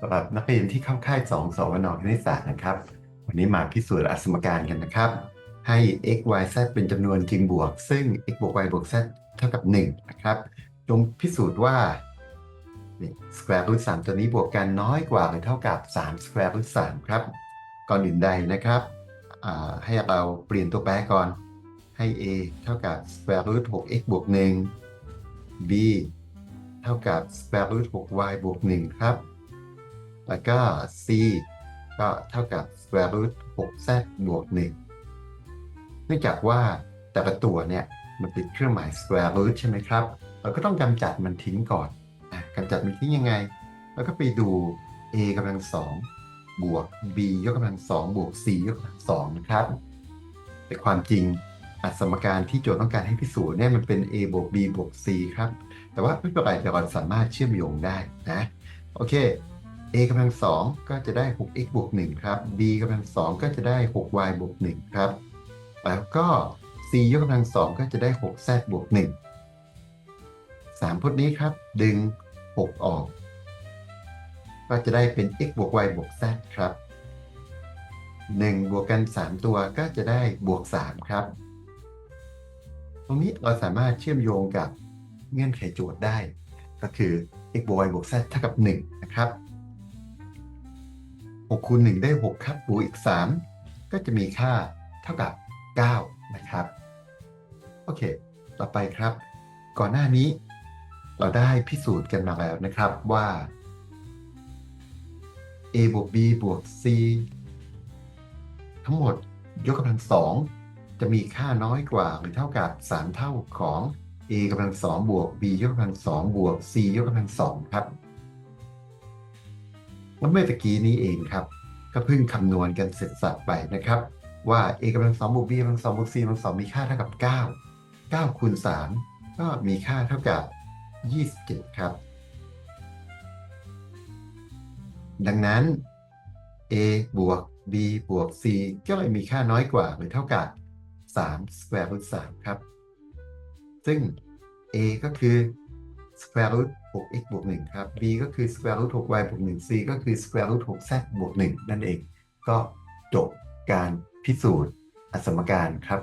สำหรับนักเรียนที่เข้าค่าย2สวนคณิตศาสตร์นะครับ วันนี้มาพิสูจน์อัสมการกันนะครับ ให้ x y z เป็นจำนวนจริงบวก ซึ่ง x บวก y บวก z เท่ากับ 1 นะครับ จงพิสูจน์ว่า square root 3ตัวนี้บวกกันน้อยกว่าหรือเท่ากับ 3 square root 3ครับ ก่อนอื่นใดนะครับ ให้เราเปลี่ยนตัวแปรก่อน ให้ a เท่ากับ square root 6x บวก 1 b เท่ากับ square root 6y บวก 1 ครับ แล้วก็ c ก็เท่ากับ square root 6z บวก 1 เนื่องจากว่าแต่ละตัวเนี่ยมันติดเครื่องหมาย square root ใช่ไหมครับ เราก็ต้องกำจัดมันทิ้งก่อนกำจัดมันทิ้งยังไง แล้วก็ไปดู a กำลังสองบวก b ยกกำลังสองบวก c ยกกำลังสองนะครับ แต่ความจริงอัสมการที่โจทย์ต้องการให้พิสูจน์เนี่ยมันเป็น a บวก b บวก c ครับ แต่ว่าไม่เป็นไรแต่เราสามารถเชื่อมโยงได้นะ โอเค a กำลังสองก็จะได้ 6x บวก1ครับ b กำลังสองก็จะได้ 6y บวก1ครับ แล้วก็ c ยกกำลังสองก็จะได้ 6z บวก1 3พจน์นี้ครับ ดึง 6 ออก ก็จะได้เป็น x บวก y บวก z ครับ 1 บวกกัน 3 ตัวก็จะได้บวก 3 ครับ ตรงนี้เราสามารถเชื่อมโยงกับเงื่อนไขโจทย์ได้ ก็คือ x บวก y บวก z เท่ากับ 1 นะครับ 6คูณ1ได้ 6 ครับบวกอีก 3 ก็จะมีค่าเท่ากับ 9 นะครับ โอเค ต่อไปครับ ก่อนหน้านี้ เราได้พิสูจน์กันมาแล้วนะครับว่า a บวก b บวก c ทั้งหมดยกกำลังสองจะมีค่าน้อยกว่าหรือเท่ากับ 3 เท่าของ a กำลังสองบวก b ยกกำลังสองบวก c ยกกำลังสองครับ เมื่อตะกี้นี้เองครับ ก็เพิ่งคำนวณกันเสร็จสับไปนะครับ ว่า a กำลังสองบวก b กำลังสองบวก c กำลังสองมีค่าเท่ากับ 9 9คูณ3ก็มีค่าเท่ากับ 27 ครับ ดังนั้น a บวก b บวก c ก็เลยมีค่าน้อยกว่าหรือเท่ากับ3 square root 3ครับ ซึ่ง a ก็คือ square root 6x บวก1ครับ b ก็คือ square root 6y บวก1 c ก็คือ square root 6z บวก1นั่นเอง ก็จบการพิสูจน์อสมการครับ